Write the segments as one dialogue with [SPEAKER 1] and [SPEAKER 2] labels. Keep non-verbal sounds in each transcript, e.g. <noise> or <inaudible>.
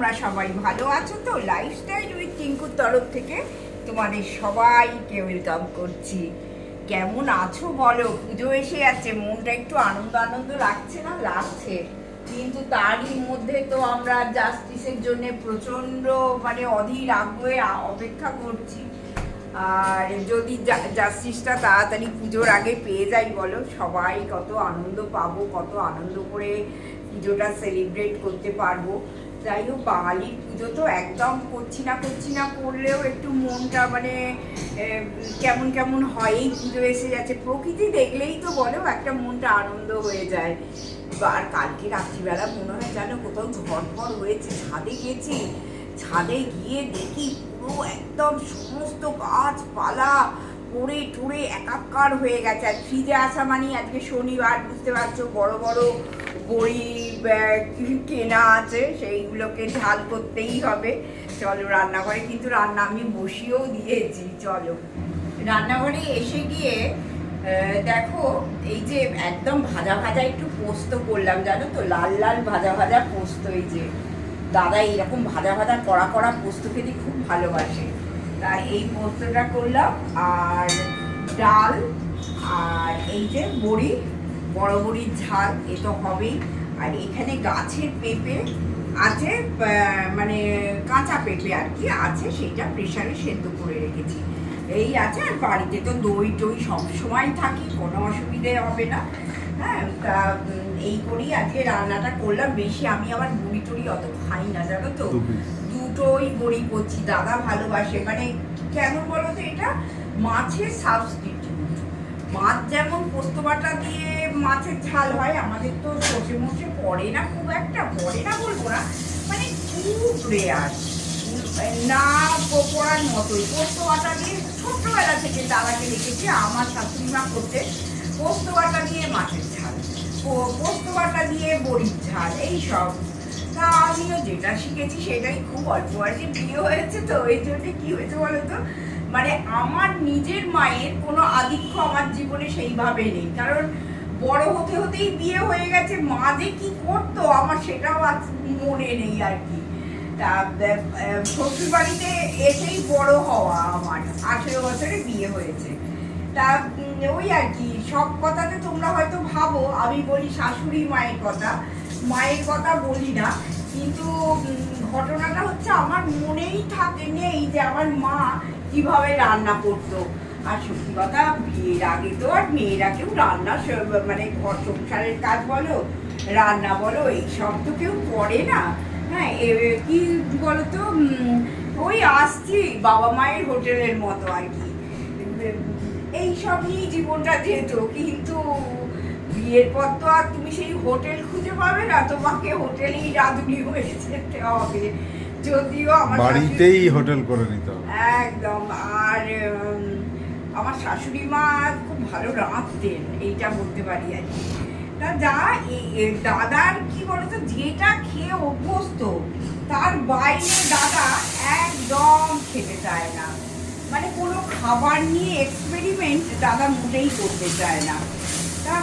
[SPEAKER 1] তোমরা সবাই ভালো আছো তো? লাইফস্টাইল উইথ টিঙ্কুর তরফ থেকে তোমাদের সবাইকে ওয়েলকাম করছি। কেমন আছো বলো? পুজো এসে যাচ্ছে মনটা একটু আনন্দ আনন্দ লাগছে না? লাগছে। কিন্তু তারই মধ্যে তো আমরা জাস্টিসের জন্য প্রচণ্ড মানে অধীর আগ্রহে অপেক্ষা করছি। আর যদি জাস্টিসটা তাড়াতাড়ি পুজোর আগে পেয়ে যাই বলো, সবাই কত আনন্দ পাবো, কত আনন্দ করে পুজোটা সেলিব্রেট করতে পারব। যাই হোক বাঙালির পুজো তো একদম করছি না করছি না করলেও একটু মনটা মানে কেমন কেমন হয় পুজো এসে যাচ্ছে। প্রকৃতি দেখলেই তো বলো, একটা মনটা আনন্দ হয়ে যায়। আর কালকে রাত্রিবেলা মনে হয় যেন কোথাও ঝড় হয়েছে, ছাদে গেছি। ছাদে গিয়ে দেখি পুরো একদম সমস্ত গাছপালা পড়ে টুড়ে একাকার হয়ে গেছে। আর ফ্রিজে আসা মানে আজকে শনিবার, বুঝতে পারছ, বড় বড় বড়ি ব্যাগ কেনা আছে, সেইগুলোকে ঝাল করতেই হবে। চলো রান্নাঘরে কিন্তু রান্না আমি বসিয়েও দিয়েছি, চলো। রান্নাঘরে এসে গিয়ে দেখো, এই যে একদম ভাজা ভাজা একটু পোস্ত করলাম, জানো তো? লাল লাল ভাজা ভাজা পোস্ত এই যে। দাদা এইরকম ভাজা ভাজা কড়া কড়া পোস্ত খেতে খুব ভালোবাসে। তা এই পোস্তটা করলাম, আর ডাল, আর এই যে বড়ি বড় বড়ির ঝাল এ তো হবেই। আর এখানে গাছের পেঁপে আছে মানে কাঁচা পেঁপে আর কি আছে সেইটা প্রেশারে সেদ্ধ করে রেখেছি। এই আছে আর বাড়িতে তো দই টই সবসময় থাকি কোনো অসুবিধে হবে না। হ্যাঁ তা এই করেই আজকে রান্নাটা করলাম। বেশি আমি আবার বুড়ি টুড়ি অত খাই না জানো তো? দুটোই বড়ি করছি দাদা ভালোবাসে। মানে কেমন বলো তো এটা? মাছের সাবস্টিটিউট মাছ যেমন পোস্ত বাটা দিয়ে মাছের ঝাল হয়, আমাদের তো সর্ষে মর্ষে পড়ে না, খুব একটা পড়ে না বলব না। মানে খুব রেয়ার না পড়ার মতোই। পোস্ত বাটা দিয়ে ছোট্টবেলা থেকে দাদাকে দেখেছি আমার শাশুড়ি মা করতে। পোস্ত বাটা দিয়ে মাছের ঝাল পোস্ত বাটা দিয়ে বড়ির ঝাল এইসব তা আমিও যেটা শিখেছি সেটাই খুব অল্প বয়সে বিয়ে হয়েছে, তো এই জন্য কি হয়েছে বলো তো মানে আমার নিজের মায়ের কোনো আধিক্য আমার জীবনে সেইভাবে নেই। কারণ বড় হতে হতেই বিয়ে হয়ে গেছে, মা যে কি করতো আমার সেটাও আজ মনে নেই আর কি। তা শ্বশুর বাড়িতে এসেই বড় হওয়া আমার, আঠেরো বছরে বিয়ে হয়েছে। তা ওই আর কি, সব কথাতে তোমরা হয়তো ভাবো, আমি বলি শাশুড়ি মায়ের কথা মায়ের কথা বলি না, কিন্তু ঘটনাটা হচ্ছে আমার মনেই থাকে নেই যে আমার মা কীভাবে রান্না করতো আর সত্যি কথা বিয়ের আগে তো আর মেয়েরা কেউ রান্না মানে ঘর সংসারের কাজ বলো রান্না বলো এইসব তো কেউ করে না। হ্যাঁ এ- কি বলতো ওই আসছি বাবা মায়ের হোটেলের মতো আর কি। এই সব নিয়েই জীবনটা যেত কিন্তু বিয়ের পর তো আর তুমি সেই হোটেল খুঁজে পাবে না তোমাকে হোটেলেই রাঁধুনি হয়ে যেতে হবে। যদিও আমার
[SPEAKER 2] বাড়িতেই হোটেল করে নিতে হবে।
[SPEAKER 1] একদম আর আমার শাশুড়ি মা খুব ভালো রাঁধতেন, এইটা বলতে পারি আর কি। তা যা দাদার কি বলতো, যেটা খেয়ে অভ্যস্ত, তার বাইরে দাদা একদম খেতে চায় না। মানে কোনো খাবার নিয়ে এক্সপেরিমেন্ট দাদা মোটেই করতে চায় না। তা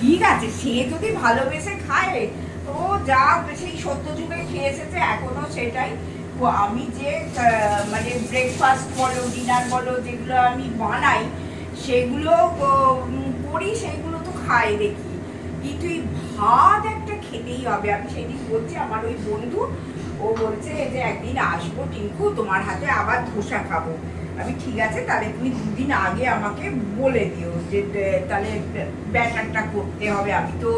[SPEAKER 1] ঠিক আছে, সে যদি ভালোবেসে খায়, ও যা সেই সত্য যুগে খেয়ে এসেছে এখনও সেটাই আমি যে মানে ব্রেকফাস্ট বলো ডিনার বলো, যেগুলো আমি বানাই, সেগুলো করি, সেগুলো তো খাই দেখি। কিন্তু এই ভাত একটা খেতেই হবে। আমি সেদিন বলছি, আমার ওই বন্ধু, ও বলছে যে, একদিন আসব টিঙ্কু, তোমার হাতে আবার ধোসা খাব। আমি, ঠিক আছে, তাহলে তুমি দুদিন আগে আমাকে বলে দিও যে তাহলে ব্যাটারটা করতে হবে। আমি তো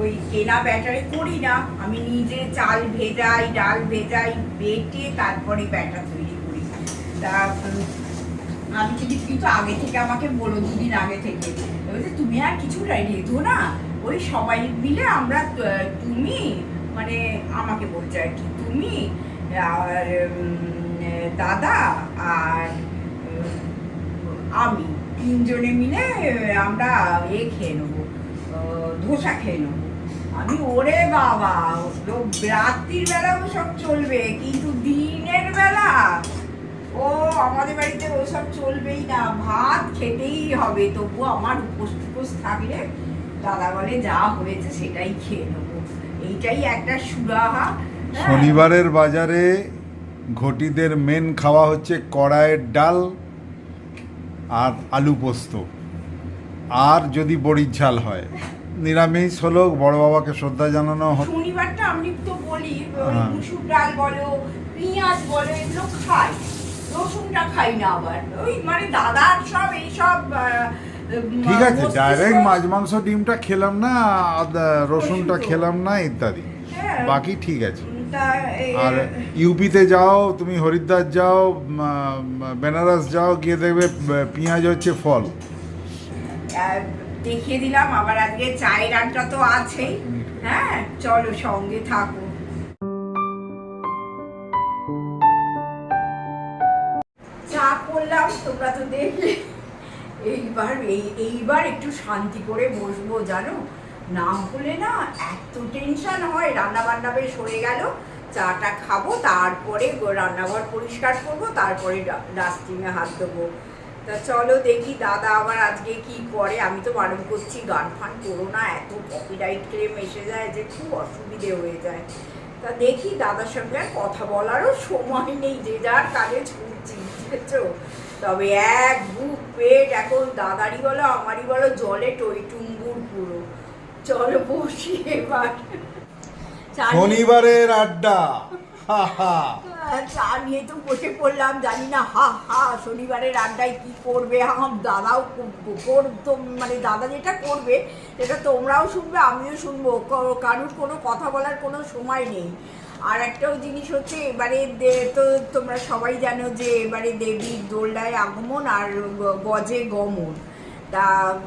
[SPEAKER 1] ওই কেনা ব্যাটারে করি না, আমি নিজে চাল ভেজাই, ডাল ভেজাই, বেটে তারপরে ব্যাটার তৈরি করি। তা আমি যদি কিন্তু আগে থেকে আমাকে বলো, দুদিন আগে থেকে। বলছে, তুমি আর কিছু রেখো না? ওই সবাই মিলে আমরা তুমি মানে আমাকে বলছে আর কি, তুমি আর দাদা আর, আমি তিনজনে মিলে আমরা এ খেয়ে নেব ধোসা খেয়ে নেব। আমি, ওরে বাবা রাত্রির বেলা ও সব চলবে, কিন্তু দিনের বেলা? ও, আমাদের বাড়িতে ওসব চলবেই না, ভাত খেতেই হবে তবু আমার উপোস টুপোস থাকলে দাদা বলে যা হয়েছে সেটাই খেয়ে নেব। এইটাই একটা সুরাহা হ্যাঁ।
[SPEAKER 2] শনিবারের বাজারে ঘটিদের মেন খাওয়া হচ্ছে কড়াইয়ের ডাল আর আলু পোস্ত, আর যদি বড়ির ঝাল হয়। নিরামিষ হলো বড় বাবাকে শ্রদ্ধা জানানো হয়
[SPEAKER 1] শনিবারটা আমি তো বলি
[SPEAKER 2] হ্যাঁ।
[SPEAKER 1] মুসুর ডাল বলো পেঁয়াজ বলো এগুলো খাই। রসুনটা খাই না আবার। ওই মানে দাদার সব এইসব
[SPEAKER 2] ঠিক আছে ডাইরেক্ট মাছ মাংস ডিমটা খেলাম না রসুনটা খেলাম না ইত্যাদি।
[SPEAKER 1] হ্যাঁ।
[SPEAKER 2] বাকি ঠিক আছে। আর ইউপিতে যাও তুমি হরিদ্বার যাও বেনারস যাও গিয়ে দেখবে পেঁয়াজ হচ্ছে ফল।
[SPEAKER 1] আহ, দেখিয়ে দিলাম, আবার আজকে চায়ের আড্ডা তো আছেই। হ্যাঁ চলো সঙ্গে থাকো। চা করলাম, তোমরা তো দেখলে। এইবার, এই, এইবার একটু শান্তি করে বসবো, জানো? না হলে না এত টেনশন হয় রান্না বান্না বেশ সরে গেল, চাটা খাব, তারপরে রান্নাঘর পরিষ্কার করব, তারপরে ডাস্টবিনে হাত দেবো তা চলো দেখি দাদা আবার আজকে কি করে। আমি তো বারণ করছি, গান ফান করো না, এত কপিরাইট ক্লেম এসে যায় যে খুব অসুবিধে হয়ে যায়। তা দেখি দাদার সঙ্গে কথা বলারও সময় নেই, যে যার কাজে ছুটছি, বুঝেছ? তবে এক বুক পেট, এখন দাদারই বলো, আমারই বলো, জলে টইটুম্বুর পুরো। চলো বসি এবার।
[SPEAKER 2] শনিবারের আড্ডা।
[SPEAKER 1] চা নিয়ে তো বসে পড়লাম, জানি না, হা হা, শনিবারের আড্ডায় কি করবে, আমার দাদাও কর- কর- মানে দাদা যেটা করবে, সেটা তোমরাও শুনবে, আমিও শুনব। কারোর কোনো কথা বলার কোনো সময় নেই। আর একটাও জিনিস হচ্ছে, এবারে তো তোমরা সবাই জানো যে, এবারে দেবীর দোলনায় আগমন আর গজে গমন। তা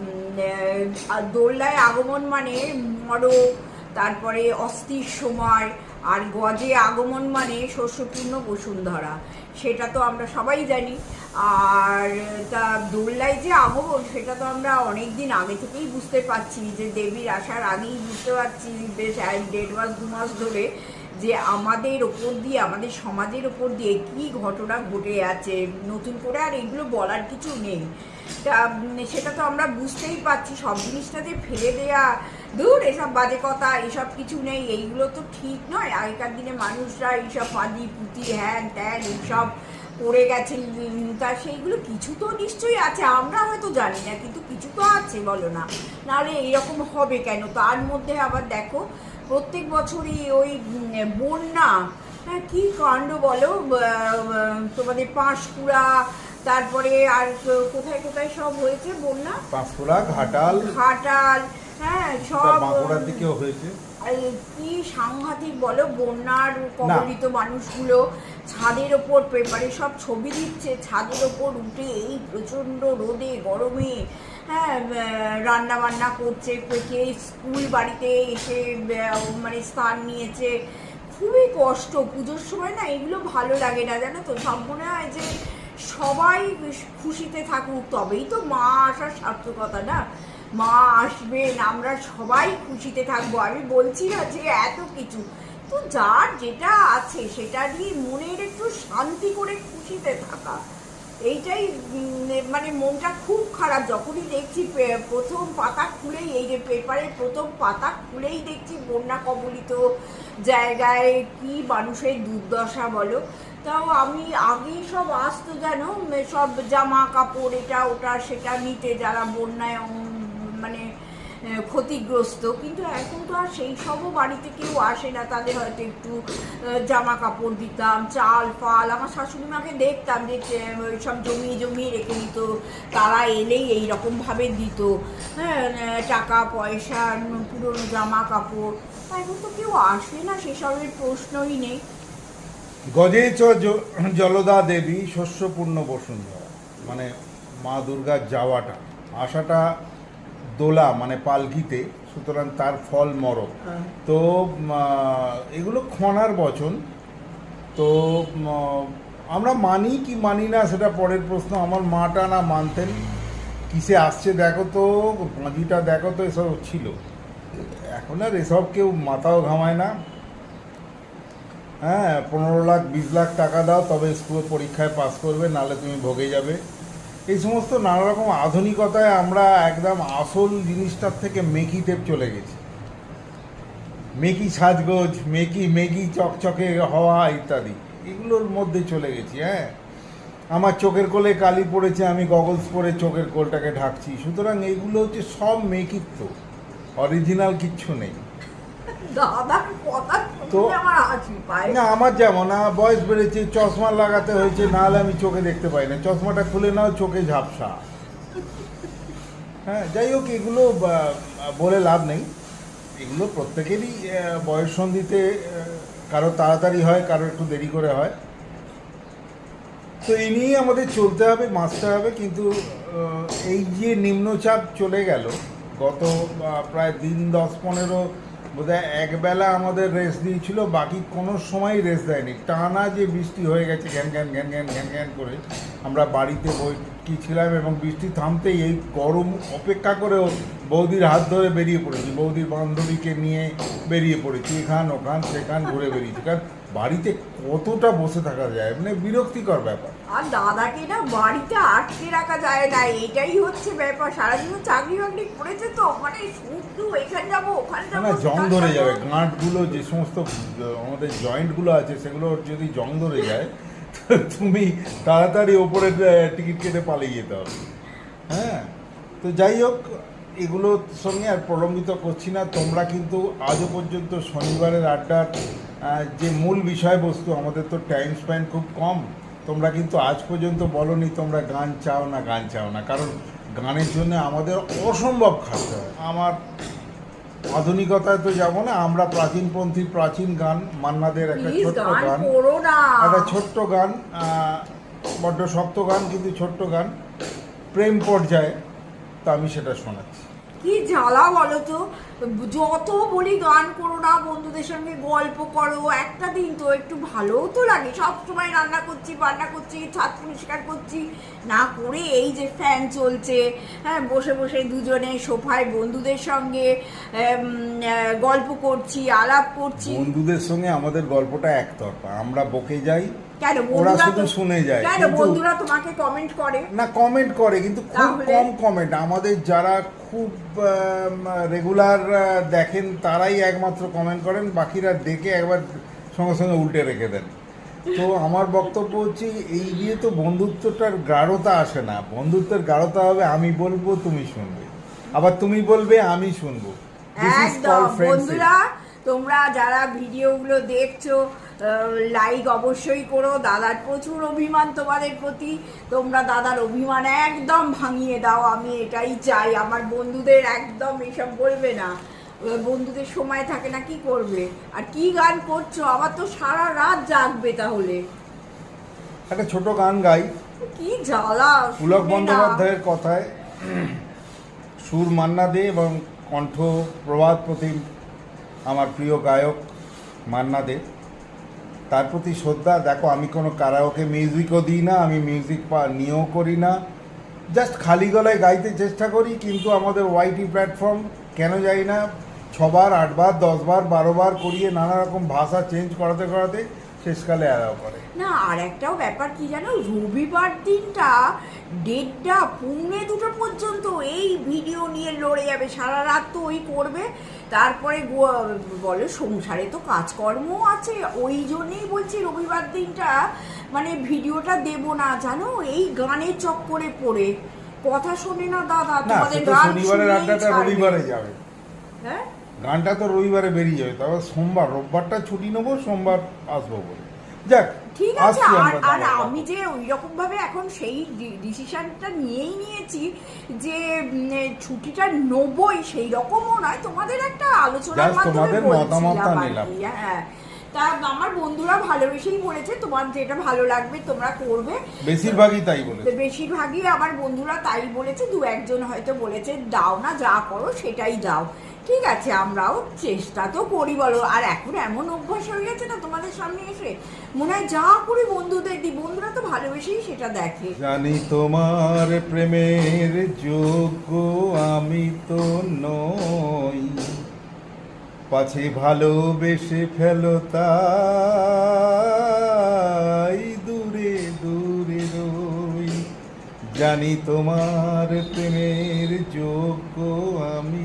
[SPEAKER 1] দোলনায় আগমন মানে মরক তারপরে অস্থির সময় আর গজে আগমন মানে শস্যপূর্ণ বসুন্ধরা। সেটা তো আমরা সবাই জানি। আর তা দোল্লায় যে আগমন, সেটা তো আমরা অনেক দিন আগে থেকেই বুঝতে পারছি যে দেবীর আসার আগেই বুঝতে পারছি বেশ দেড় মাস, দু মাস ধরে যে আমাদের ওপর দিয়ে, আমাদের সমাজের ওপর দিয়ে কি ঘটনা ঘটে আছে, নতুন করে আর এগুলো বলার কিছু নেই। তা সেটা তো আমরা বুঝতেই পারছি। সব জিনিসটা যে ফেলে দেয়া দূর এসব বাজে কথা এসব কিছু নেই এইগুলো তো ঠিক নয়। আগেকার দিনে মানুষরা এইসব পাদি পুঁতি হ্যান ত্যান এইসব করে গেছে তা সেইগুলো কিছু তো নিশ্চয়ই আছে আমরা হয়তো জানি না কিন্তু কিছু তো আছে বলো না। নাহলে এইরকম হবে কেন? তার মধ্যে আবার দেখো প্রত্যেক বছরই ওই বন্যা হ্যাঁ কি কাণ্ড বলো? তোমাদের পাঁশকুড়া তারপরে আর কোথায় কোথায় সব হয়েছে বন্যা?
[SPEAKER 2] পাঁশকুড়া ঘাটাল।
[SPEAKER 1] ঘাটাল সব
[SPEAKER 2] বাঁকুড়ার দিকেও হয়েছে।
[SPEAKER 1] কি সাংঘাতিক বলো বন্যার কবলিত মানুষগুলো ছাদের ওপর পেপারে সব ছবি দিচ্ছে ছাদের ওপর উঠে এই প্রচণ্ড রোদে গরমে হ্যাঁ রান্না বান্না করছে কে স্কুল বাড়িতে এসে মানে স্থান নিয়েছে। খুবই কষ্ট পুজোর সময় না এগুলো ভালো লাগে না জানো তো? সব মনে হয় যে সবাই খুশিতে থাকুক তবেই তো মা আসার সার্থকতা না? মা আসবেন, আমরা সবাই খুশিতে থাকব। আমি বলছি না যে এত কিছু। তো যার যেটা আছে সেটা নিয়ে মনের একটু শান্তি করে খুশিতে থাকা। এইটাই মানে মনটা খুব খারাপ। যখনই দেখছি প্রথম পাতা খুলেই, এই যে পেপারের প্রথম পাতা খুলেই দেখছি বন্যা কবলিত জায়গায় কি মানুষের দুর্দশা বলো। তাও আমি আগেই সব আসতো যেন, সব জামা কাপড় এটা ওটা সেটা নিতে যারা বন্যায় মানে ক্ষতিগ্রস্ত। কিন্তু এখন তো আর সেই সবও বাড়িতে কেউ আসে না। তাদের হয়তো একটু জামা কাপড় দিতাম, চাল, ফাল। আমার শাশুড়ি মাকে দেখতাম যে ওই সব জমিয়ে জমিয়ে রেখে দিত। তারা এলেই এই রকম ভাবে দিত। হ্যাঁ টাকা, পয়সা, পুরনো জামা কাপড় এখন তো কেউ আসে না, সেসবের প্রশ্নই নেই।
[SPEAKER 2] গজে চ, জ- জলদা দেবী শস্যপূর্ণ বসুন্ধরা। মানে মা দুর্গার যাওয়াটা। আসাটা দোলা মানে পালকিতে সুতরাং তার ফল মরক।
[SPEAKER 1] হ্যাঁ।
[SPEAKER 2] তো এগুলো খনার বচন। তো আমরা মানি কি মানি না সেটা পরের প্রশ্ন। আমার মাটা না মানতেন। কিসে আসছে দেখো তো পাঁজিটা দেখো তো এসব ছিল। এখন আর এসব কেউ মাথাও ঘামায় না। হ্যাঁ পনেরো লাখ বিশ লাখ টাকা দাও তবে স্কুল পরীক্ষায় পাস করবে নাহলে তুমি ভোগে যাবে। এই সমস্ত নানা রকম আধুনিকতায় আমরা একদম আসল জিনিসটার থেকে মেকি টেপ চলে গেছি। মেকি সাজগোজ, মেকি মেগি চকচকে হওয়া ইত্যাদি, এগুলোর মধ্যে চলে গেছি হ্যাঁ। আমার চোখের কোলে কালি পড়েছে, আমি গগলস পরে চোখের কোলটাকে ঢাকছি। সুতরাং এইগুলো হচ্ছে সব মেকিত্ব অরিজিনাল কিচ্ছু নেই।
[SPEAKER 1] দাদার কথা
[SPEAKER 2] তো- না আমার যেমন বয়স বেড়েছে চশমা লাগাতে হয়েছে নাহলে আমি চোখে দেখতে পাই না। চশমাটা খুলে নাও চোখে ঝাপসা। হ্যাঁ যাই হোক এগুলো বলে লাভ নেই। এগুলো প্রত্যেকেরই বয়স সন্ধিতে কারও তাড়াতাড়ি হয় কারও একটু দেরি করে হয়। তো এই নিয়েই আমাদের চলতে হবে বাঁচতে হবে কিন্তু এই যে নিম্নচাপ চলে গেল গত প্রায় দিন দশ পনেরো বোধহয় একবেলা আমাদের রেস্ট দিয়েছিল, বাকি কোনো সময় রেস্ট দেয়নি। টানা যে বৃষ্টি হয়ে গেছে ঘ্যান ঘ্যান ঘ্যান ঘ্যান ঘ্যান ঘ্যান করে, আমরা বাড়িতে বই ছিলাম এবং বৃষ্টি থামতেই এই গরম অপেক্ষা করেও বৌদির হাত ধরে বেরিয়ে পড়েছি। বৌদির বান্ধবীকে নিয়ে বেরিয়ে পড়েছি, এখান ওখান, সেখান, ঘুরে বেরিয়েছি। কারণ বাড়িতে কতটা বসে থাকা যায়? মানে বিরক্তিকর ব্যাপার।
[SPEAKER 1] আর দাদাকে না বাড়িতে আটকে রাখা যায় না এটাই হচ্ছে ব্যাপার। সারাদিন চাকরি বাকরি করেছে তো মানে শুধু এখানে যাব ওখানে যাব
[SPEAKER 2] না জং ধরে
[SPEAKER 1] যাবে।
[SPEAKER 2] গাঁটগুলো যে সমস্ত আমাদের জয়েন্টগুলো আছে সেগুলো যদি জং ধরে যায় তুমি তাড়াতাড়ি ওপরে টিকিট কেটে পালিয়ে যেতে হবে। হ্যাঁ? তো যাই হোক এগুলোর সঙ্গে আর প্রলম্বিত করছি না। তোমরা কিন্তু আজও পর্যন্ত শনিবারের আড্ডার যে মূল বিষয়বস্তু আমাদের তো টাইম স্প্যান খুব কম। তোমরা কিন্তু আজ পর্যন্ত বলনি তোমরা গান চাও না গান চাও না। কারণ গানের জন্য আমাদের অসম্ভব খাটতে হয়। আমার আধুনিকতায় তো যাব না আমরা প্রাচীনপন্থী প্রাচীন গান মান্নাদের একটা ছোট্ট
[SPEAKER 1] গান
[SPEAKER 2] একটা ছোট্ট গান বড্ড শক্ত গান কিন্তু ছোট্ট গান। প্রেম পর্যায়ে তা আমি সেটা শোনাচ্ছি।
[SPEAKER 1] কি জ্বালা বলো তো? যত বলি গান করো না, বন্ধুদের সঙ্গে গল্প করো, একটা দিন তো একটু ভালোও তো লাগে। সব সময় রান্না করছি, বান্না করছি ছাদ পরিষ্কার করছি। না করে এই যে ফ্যান চলছে হ্যাঁ বসে বসে দুজনে সোফায় বন্ধুদের সঙ্গে গল্প করছি, আলাপ করছি।
[SPEAKER 2] বন্ধুদের সঙ্গে আমাদের গল্পটা একতরফা। আমরা বকে যাই
[SPEAKER 1] কেন
[SPEAKER 2] ওরা শুধু শুনে যায়।
[SPEAKER 1] কেন বন্ধুরা তোমাকে কমেন্ট করে?
[SPEAKER 2] না কমেন্ট করে কিন্তু খুব কম কমেন্ট আমাদের যারা খুব রেগুলার দেখেন তারাই একমাত্র কমেন্ট করেন বাকিরা দেখে একবার সঙ্গে সঙ্গে উল্টে রেখে দেন। তো আমার বক্তব্য হচ্ছে এই দিয়ে তো বন্ধুত্বটার গাঢ়তা আসে না। বন্ধুত্বের গাঢ়তা হবে আমি বলব তুমি শুনবে। আবার তুমি বলবে আমি শুনব।
[SPEAKER 1] বন্ধুরা তোমরা যারা ভিডিওগুলো দেখছ লাইক অবশ্যই করো। দাদার প্রচুর অভিমান তোমাদের প্রতি। তোমরা দাদার অভিমান একদম ভাঙিয়ে দাও আমি এটাই চাই। আমার বন্ধুদের একদম এসব বলবে না। বন্ধুদের সময় থাকে না কি করবে? আর কি গান করছ? আবার তো সারা রাত জাগবে তাহলে।
[SPEAKER 2] একটা ছোট গান গাই।
[SPEAKER 1] কি জ্বালা
[SPEAKER 2] পুলক বন্দ্যোপাধ্যায়ের কথায় সুর মান্না দে এবং কণ্ঠ প্রভাত প্রতিম আমার প্রিয় গায়ক মান্না দে। তার প্রতি শ্রদ্ধা, দেখো আমি কোনো কারাওকে মিউজিকও দিই না, আমি মিউজিক পা নিয়েও করি না। জাস্ট খালি গলায় গাইতে চেষ্টা করি, কিন্তু আমাদের ওয়াইটি প্ল্যাটফর্ম কেন যাই না, ছবার, আটবার, দশবার, বারোবার করিয়ে নানা রকম ভাষা চেঞ্জ করাতে করাতে শেষকালে অ্যালাও করে।
[SPEAKER 1] না, আর একটাও ব্যাপার কি জানো? রবিবার দিনটা দেড়টা, পৌনে দুটো পর্যন্ত এই ভিডিও নিয়ে লড়ে যাবে, সারা রাত তো ওই করবে। তারপরে বলে সংসারে তো কাজকর্ম আছে। ওই জন্যেই বলছি রবিবার দিনটা মানে ভিডিওটা দেব না জানো? এই গানের চক্করে পড়ে। কথা শোনে না দাদা তোমাদের গান
[SPEAKER 2] শনিবারের আড্ডাটা রবিবারে যাবে।
[SPEAKER 1] হ্যাঁ?
[SPEAKER 2] গানটা তো রবিবারে বেরিয়ে যাবে তবে সোমবার রোববারটা ছুটি নেব সোমবার আসব বলে। যাক
[SPEAKER 1] ঠিক আছে আর আর আমি যে ওই রকম ভাবে এখন সেই ডিসিশনটা নিয়েই নিয়েছি যে ছুটিটা নেবই সেই রকমও নয় তোমাদের একটা আলোচনার মাধ্যমে বলছিলাম হ্যাঁ। তা আমার বন্ধুরা ভালোবেসেই বলেছে তোমার যেটা ভালো লাগবে তোমরা করবে।
[SPEAKER 2] বেশিরভাগই তাই বলে
[SPEAKER 1] বেশিরভাগই আমার বন্ধুরা তাই বলেছে দু একজন হয়তো বলেছে দাও না যা করো সেটাই দাও। ঠিক আছে, আমরাও চেষ্টা তো করি, বলো। আর এখন এমন অভ্যাস হয়ে গেছে না, তোমাদের সামনে এসে মনে হয় যা করি বন্ধুদের দিই। বন্ধুরা তো ভালোবেসেই সেটা দেখে।
[SPEAKER 2] জানি তোমার প্রেমের যোগ্য আমি তো নই। পাছে ভালোবেসে ফেলো তাই দূরে দূরে রই। জানি তোমার প্রেমের যোগ্য আমি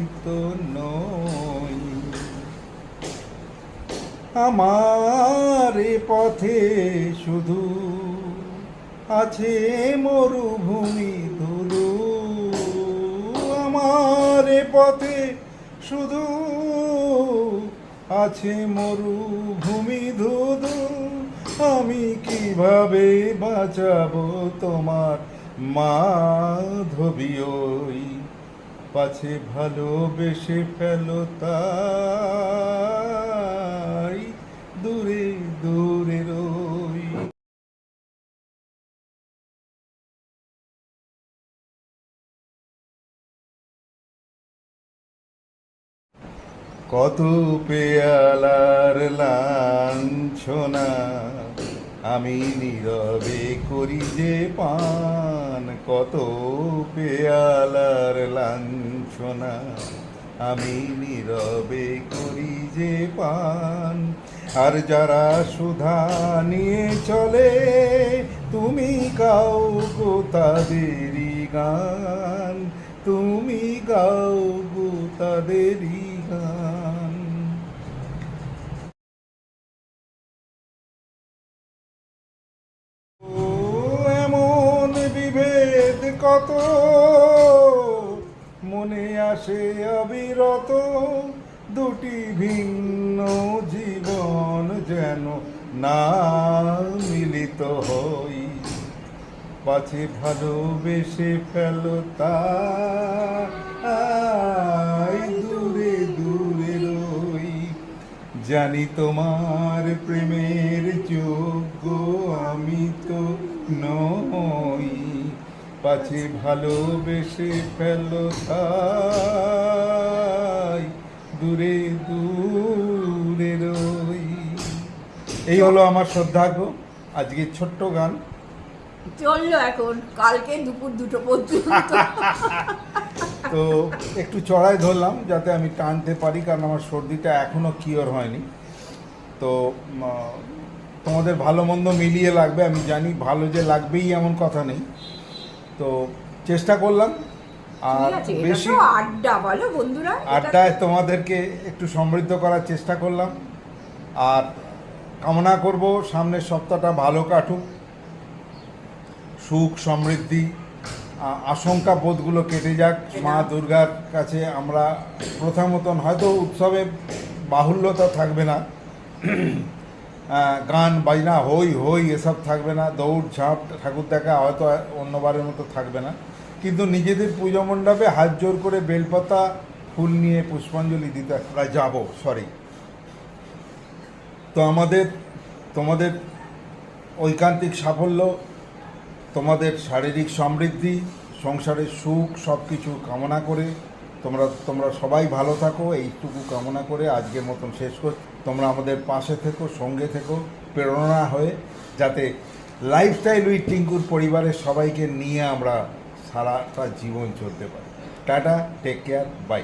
[SPEAKER 2] আমার পথে শুধু আছে মরুভূমি ধুলু। আমার পথে শুধু আছে মরুভূমি ধুধু আমি কীভাবে বাঁচাবো তোমার মাধবী ওই পাছে ভালোবেসে ফেলো তাই কত পেয়ালার লাঞ্ছনা আমি নীরবে করি যে পান। কত পেয়ালার লাঞ্ছনা আমি নীরবে করি যে পান। আর যারা সুধা নিয়ে চলে, তুমি গাও গো তাদেরই গান, তুমি গাও গো তাদেরই গান। ও এমন বিভেদ কত, মনে আসে অবিরত দুটি ভিন্ন যেন না মিলিত হই। পাছে ভালোবেসে ফেল তাই দূরে দূরে রই। জানি তোমার প্রেমের যোগ্য আমি তো নই। পাছে ভালোবেসে ফেল তাই দূরে দূরে রই। এই হলো আমার শ্রদ্ধার্ঘ আজকে ছোট্ট গান।
[SPEAKER 1] চলল এখন। কালকে দুপুর দুটো পর্যন্ত। <laughs>
[SPEAKER 2] তো একটু চড়াই ধরলাম যাতে আমি টানতে পারি কারণ আমার সর্দিটা এখনও কিওর হয়নি। তো তোমাদের ভালো মন্দ মিলিয়ে লাগবে আমি জানি ভালো যে লাগবেই এমন কথা নেই। তো চেষ্টা করলাম। আর বেশি
[SPEAKER 1] আড্ডা বলো বন্ধুরা
[SPEAKER 2] আড্ডায় তোমাদেরকে একটু সমৃদ্ধ করার চেষ্টা করলাম। আর কামনা করব সামনের সপ্তাহটা ভালো কাটুক। সুখ, সমৃদ্ধি আশঙ্কা বোধগুলো কেটে যাক। মা দুর্গার কাছে আমরা প্রথম মতন হয়তো উৎসবে বাহুল্যতা থাকবে না। গান, বাজনা, হই হই, এসব থাকবে না। দৌড়, ঝাঁপ, ঠাকুর দেখা হয়তো অন্যবারের মতো থাকবে না। কিন্তু নিজেদের পুজো মণ্ডপে হাত জোর করে বেলপাতা, ফুল নিয়ে পুষ্পাঞ্জলি দিতে আমরা যাব। সরি তো আমাদের, তোমাদের ঐকান্তিক সাফল্য, তোমাদের শারীরিক সমৃদ্ধি, সংসারের সুখ সব কিছু কামনা করে তোমরা তোমরা সবাই ভালো থাকো, এইটুকু কামনা করে আজকের মতন শেষ কর তোমরা আমাদের পাশে থেকো, সঙ্গে থেকো, প্রেরণা হয়ে যাতে লাইফস্টাইল উইথ টিঙ্কুর পরিবারের সবাইকে নিয়ে আমরা সারাটা জীবন চলতে পারি। Tata take care bye